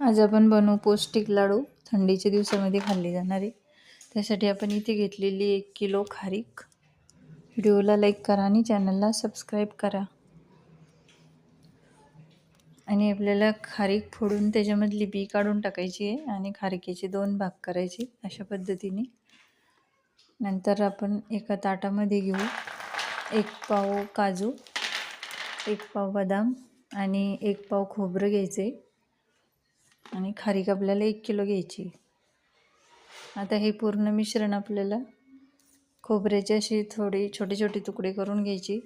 आज आपण बनवू पौष्टिक लाडू. थंडीच्या दिवसामध्ये खाल्ले जाणारे. त्यासाठी आपण इथे घेतलेली एक किलो खारीक. व्हिडिओला लाईक करा आणि चॅनलला सबस्क्राईब करा. आणि आपल्याला खारीक फोडून त्याच्यामधली बी काढून टाकायची आहे आणि खारकेचे दोन भाग करायचे अशा पद्धतीने. नंतर आपण एका ताटामध्ये घेऊ. एक पाव काजू एक पाव बदाम आणि एक पाव खोबरं घ्यायचं. आहे आणि खारीक आपल्याला एक किलो घ्यायची. आता हे पूर्ण मिश्रण आपल्याला खोबऱ्याचे असे थोडे छोटे छोटे तुकडे करून घ्यायची.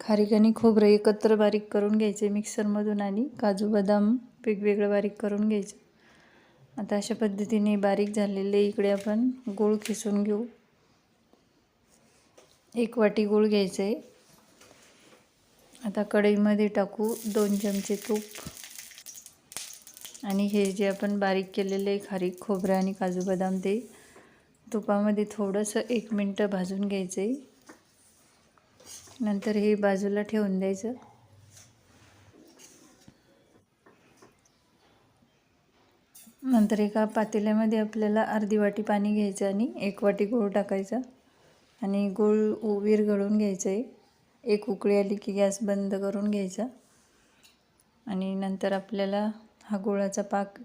खारीक आणि खोबरं एकत्र बारीक करून घ्यायचे मिक्सरमधून आणि काजू बदाम वेगवेगळं बारीक करून घ्यायचं. आता अशा पद्धतीने बारीक झालेले इकडे आपण गूळ खिसून घेऊ. एक वाटी गूळ घ्यायचं आहे आता कढईमध्ये टाकू दोन चमचे तूप. आणि हे जे आपण बारीक केलेले खारीक खोबरं आणि काजू बदाम ते तुपामध्ये थोडंसं एक मिनटं भाजून घ्यायचं. आहे नंतर हे बाजूला ठेवून द्यायचं. नंतर एका पातेल्यामध्ये आपल्याला अर्धी वाटी पाणी घ्यायचं आणि एक वाटी गूळ टाकायचा. आणि गूळ विरघळून घ्यायचं आहे एक उकळी आली की गॅस बंद करून घ्यायचा. आणि नंतर आपल्याला हा गुळाचा पाक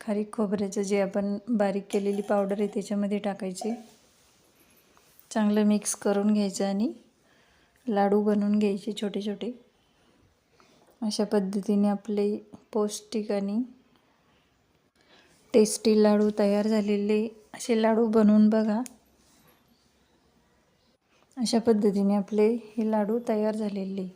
खारीक खोबऱ्याचं जे आपण बारीक केलेली पावडर आहे त्याच्यामध्ये टाकायचे. चांगलं मिक्स करून घ्यायचं आणि लाडू बनवून घ्यायचे छोटे छोटे. अशा पद्धतीने आपले पौष्टिक आणि टेस्टी लाडू तयार झालेले असे लाडू बनवून बघा. अशा पद्धतीने आपले हे लाडू तयार झालेले.